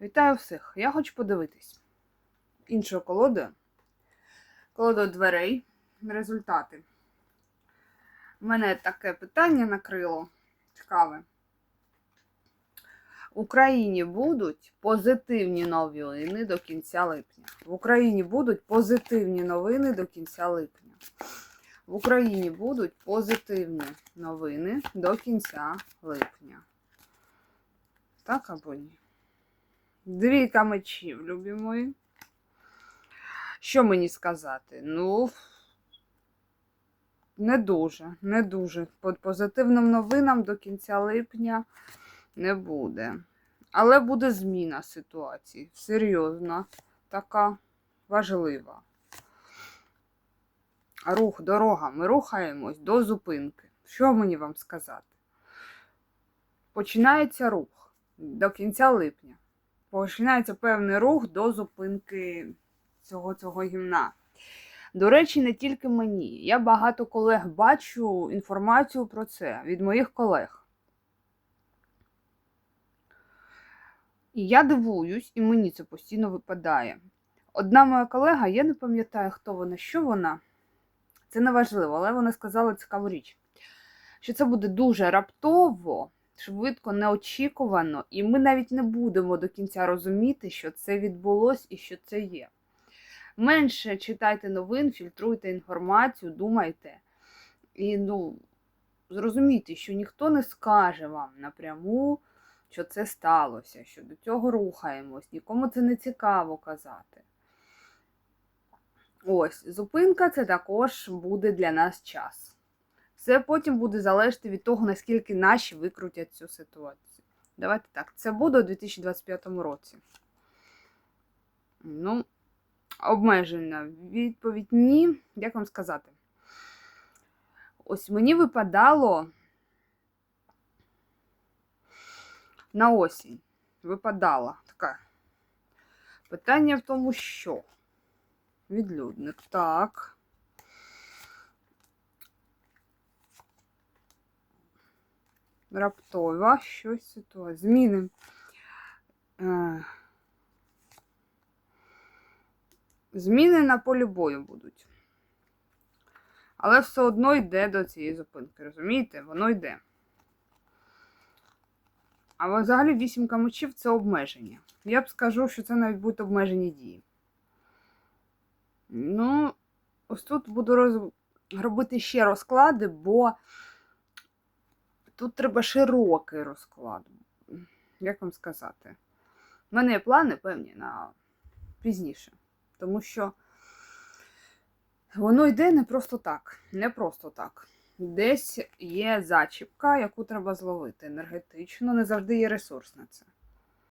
Вітаю всіх! Я хочу подивитись іншу колоду. Колоду дверей. Результати. У мене таке питання накрило. Цікаве. В Україні будуть позитивні новини до кінця липня. В Україні будуть позитивні новини до кінця липня. В Україні будуть позитивні новини до кінця липня. Так або ні? Двійка мечів, любі мої. Що мені сказати? Ну, не дуже, не дуже. По позитивним новинам до кінця липня не буде. Але буде зміна ситуації. Серйозна, така важлива. Рух, дорога. Ми рухаємось до зупинки. Що мені вам сказати? Починається рух до кінця липня починається певний рух до зупинки цього цього гімна. До речі, не тільки мені. Я багато колег бачу інформацію про це від моїх колег. І я дивуюсь, і мені це постійно випадає. Одна моя колега, я не пам'ятаю, хто вона, що вона. Це не важливо, але вона сказала цікаву річ, що це буде дуже раптово швидко, неочікувано, і ми навіть не будемо до кінця розуміти, що це відбулось і що це є. Менше читайте новин, фільтруйте інформацію, думайте. І ну, зрозумійте, що ніхто не скаже вам напряму, що це сталося, що до цього рухаємось, нікому це не цікаво казати. Ось, зупинка це також буде для нас час. Це потім буде залежати від того, наскільки наші викрутять цю ситуацію. Давайте так, це буде у 2025 році. Ну, обмежена відповідь ні. Як вам сказати? Ось мені випадало на осінь. Випадала така. Питання в тому, що відлюдник. Так. Раптова щось ситуація. Зміни. Е, Зміни на полі бою будуть. Але все одно йде до цієї зупинки, розумієте? Воно йде. А взагалі вісімка мечів це обмеження. Я б скажу, що це навіть будуть обмежені дії. Ну, ось тут буду роз... робити ще розклади, бо Тут треба широкий розклад. Як вам сказати? У мене є плани певні на пізніше. Тому що воно йде не просто так. Не просто так. Десь є зачіпка, яку треба зловити енергетично, не завжди є ресурс на це.